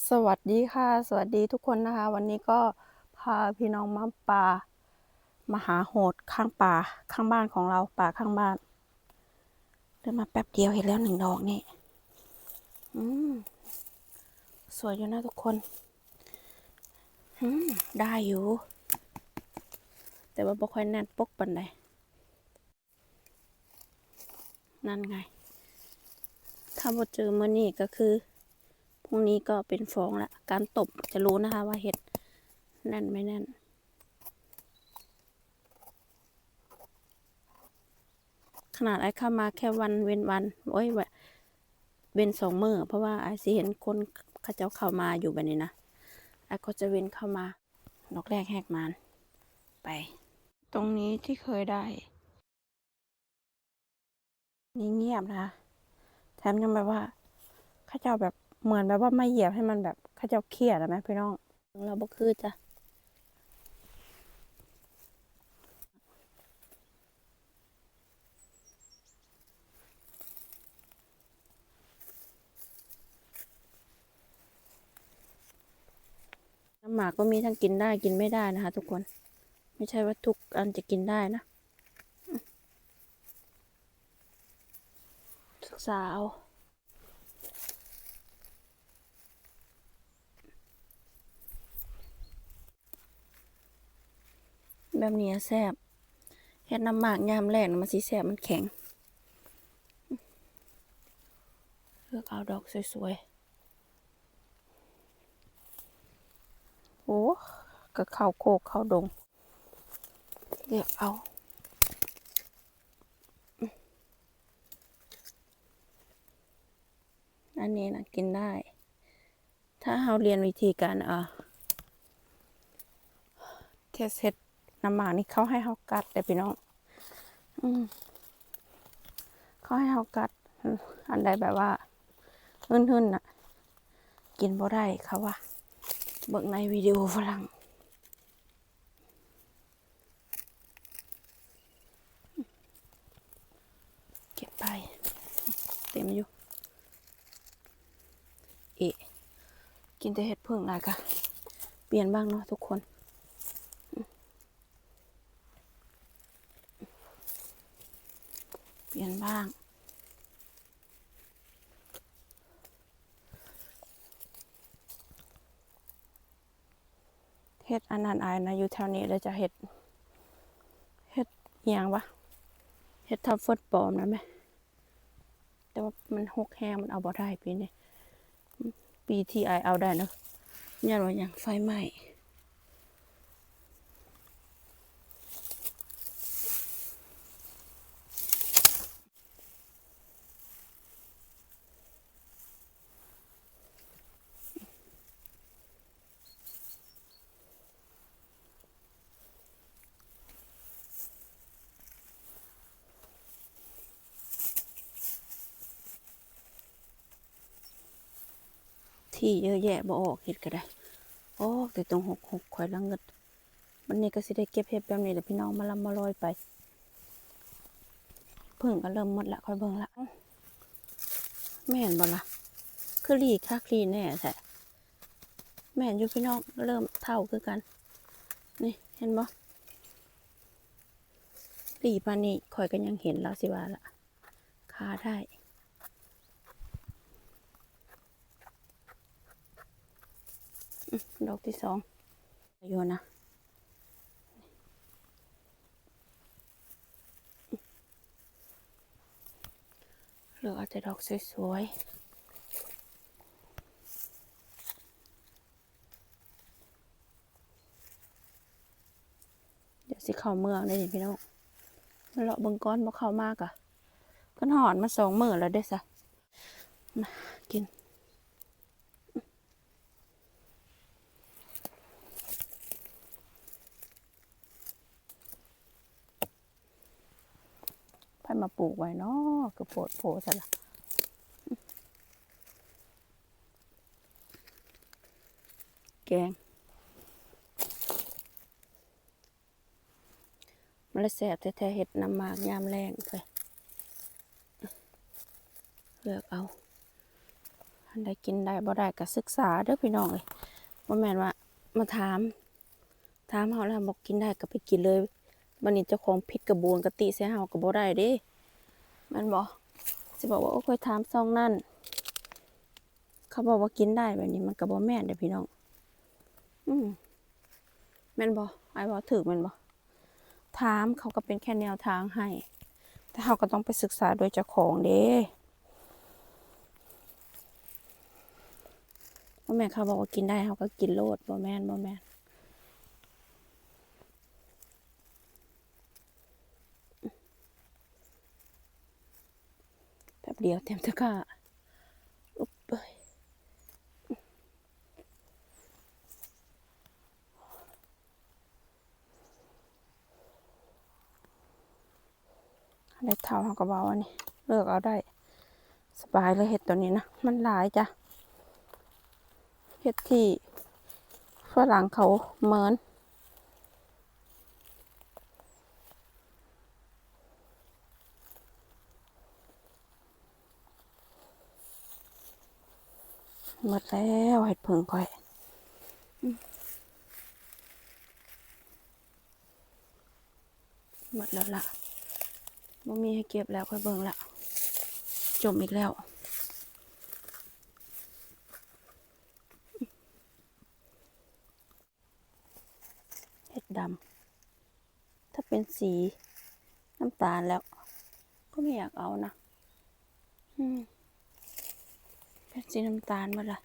สวัสดีค่ะ สวัสดีทุกคนนะคะ วันนี้ก็พาพี่น้องมาป่ามาหาโหดข้างป่าข้างบ้านของเราป่าข้างบ้านเดินมาแป๊บเดียวเห็นแล้วหนึ่งดอกนี่อืมสวยอยู่นะทุกคนอืมได้อยู่ แต่ว่าบ่ค่อยแน่นปกปันใดนั่นไง ถ้าบ่เจอมื่อนี้ก็คือ พรุ่งนี้ก็เป็นฟองละ การตบจะรู้นะคะว่าเห็ดแน่นไม่แน่น ขนาดไอ้เข้ามาแค่วันเว้นวันโอ้ยเว้นสองมือเพราะว่าไอ้สิเห็นคนเขาเจ้าเข้ามาอยู่แบบนี้นะไอ้ก็จะเว้นเข้ามาดอกแรกแหกมานไป ตรงนี้ที่เคยได้นี่เงียบนะคะแถมยังแบบว่าข้าเจ้าแบบ เหมือนแบบว่าไม่เหยียบให้มันแบบข้าเจ้าเครียดอะไหมพี่น้อง เราบ่คือจ้ะน้ำหมากก็มีทั้งกินได้กินไม่ได้นะคะ ทุกคน ไม่ใช่ว่าทุกอันจะกินได้นะศึกษาเอา แบบนี้แซ่บเฮ็ดน้ำหมากยามแรกมันสิแซ่บมันแข็งเลือกเอาดอกสวยๆ โอ้ก็เข้าโคกเข้าดง เลือกเอาอันนี้นะกินได้ ถ้าเราเรียนวิธีการเอ่อเทสเฮ็ด น้ำหมากนี่เขาให้เขากัดแต่พี่น้องอืมเขาให้เขากัด อันใดแบบว่าหื่นๆน่ะกินบ่ได้เขาว่าเบิ่งในวิดีโอฝรั่งเก็บไป เต็มอยู่เอะกินแต่เห็ดเพิ่งหลายกะเปลี่ยนบ้างเนาะทุกคน เปลี่ยนบ้างเฮ็ดอันนั้นอายนะอยู่แถวนี้แล้วจะเฮ็ดเฮ็ดเอียงวะเฮ็ดทับเฟิดปลอมนะแม่แต่ว่ามันหกแห้งมันเอาบ่ได้ปีนี้ปีที่อายเอาได้เนอะยันว่าอย่างไฟไหม้ ที่เยอะแยะบ่ออกเห็ดก็ได้โอ้แต่ตรงหกหกข่อยละเงิดวันนี้ก็สิได้เก็บเห็ดแบบนี้แหละพี่น้องมาลำมาลอยไปเพิ่งก็เริ่มหมดละค่อยเบิ่งละแม่นบ่ล่ะคือรีค่าคลีแน่แท้แม่นอยู่พี่น้องเริ่มเท่าคือกัน นี่เห็นบ่รีปานนี้ข่อยก็ยังเห็นแล้วสิว่าละคาได้ ดอกที่สองอยู่นะเหลือเอาแต่ดอกสวยๆ เดี๋ยวสิเข้าเมืองได้ดิพี่น้องมาเลาะเบิงก้อนบ่เข้ามากอะก็หอนมาสองมื้อแล้วเด้ซะมากิน ไผมาปลูกไว้เนาะก็โปวดโผล่ซะละแกงมันละแสบแท้ๆเห็ดน้ำหมากยามแรงไปเลือกเอาอันใดกินได้บ่ได้ก็ศึกษาเด้อพี่น้องเอ้ยบ่แม่นว่ามาถาม ถามเฮาแล้วบอกกินได้ก็ไปกินเลย บัดนี้เจ้าของผิดกระบวนกติใส่เฮาก็บ่ได้เด้ม่นบ่สิบอกว่าโอ้ค่อยถามซองนั่น เขาบอกว่ากินได้แบบนี้มันก็บ่แม่นเด้พี่น้อง อืมแม่นบ่ไอ้บ่ถูกแม่นบ่ถามเขาก็เป็นแค่แนวทางให้ แต่เฮาก็ต้องไปศึกษาโดยเจ้าของเด้บ่แม่นเขาบอกว่ากินได้เฮาก็กินโลดบ่แม่นบ่แม่น แป๊บ เดียวเต็มตะกร้าอุ๊บเอ้ยได้เท่าเขาก็บอกว่านี่เลือกเอาได้ สบายเลยเห็ดตัวนี้นะ มันหลายจ้ะเห็ดที่ฝรั่งเขาเหมิน หมดแล้วเห็ดผึ่งค่อยหมดแล้วล่ะบ่มีให้เก็บแล้วค่อยเบิ่งละจมอีกแล้วเห็ดดำถ้าเป็นสีน้ำตาลแล้ว ก็ไม่อยากเอานะ อืม สีน้ำตาลมาละ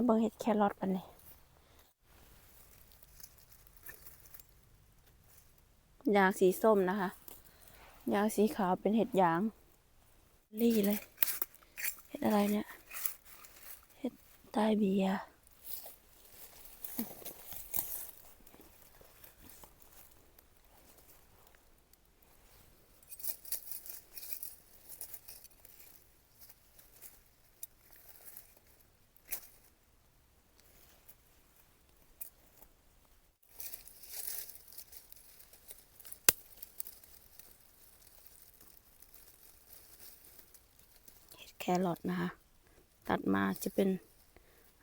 มาเบิ่งเห็ดแครอทกันนี่ยางสีส้มนะคะ ยางสีขาวเป็นเห็ดยาง รี่เลย เห็ดอะไรเนี่ย เห็ดใต้เบียร์ รอทนะคะ ตัดมาจะเป็น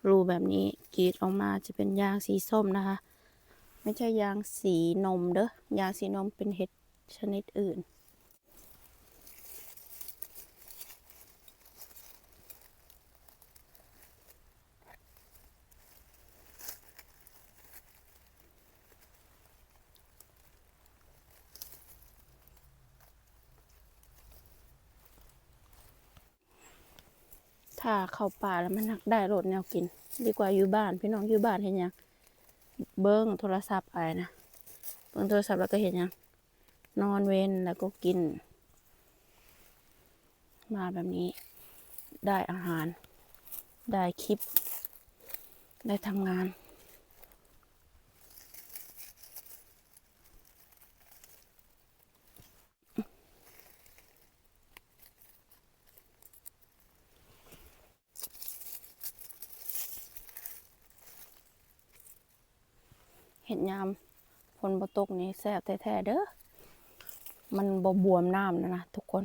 รูแบบนี้กรีดออกมาจะเป็นยางสีส้มนะคะ ไม่ใช่ยางสีนมเด้อยางสีนมเป็นเห็ดชนิดอื่น ถ้าเข้าป่าแล้วมันนักได้รถแนวกิน ดีกว่าอยู่บ้าน พี่น้องอยู่บ้านเห็นยังเบิ้งโทรศัพท์อะไรนะเบิ้งโทรศัพท์แล้วก็เห็นยังนอนเว้นแล้วก็กิน มาแบบนี้ ได้อาหาร ได้คลิป ได้ทำงาน เห็ดยามฝนบ่ตกนี่แซ่บแท้ๆเด้อ มันบ่บวมน้ำนะนะทุกคน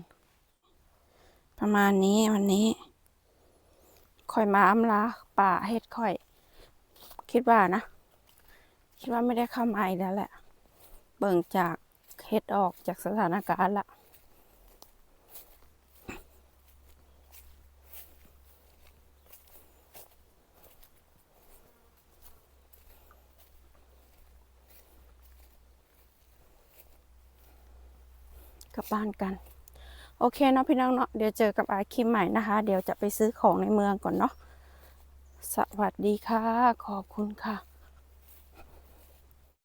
ประมาณนี้วันนี้ค่อยมาอำลาป่าเฮ็ดค่อย คิดว่านะ คิดว่าไม่ได้เข้ามาอีกแล้วแหละ เบิ่งจากเฮ็ดออกจากสถานการณ์ละ กลับบ้านกัน โอเคเนาะพี่น้องเนาะเดี๋ยวเจอกับอาคิมใหม่นะคะ เดี๋ยวจะไปซื้อของในเมืองก่อนเนาะสวัสดีค่ะ ขอบคุณค่ะ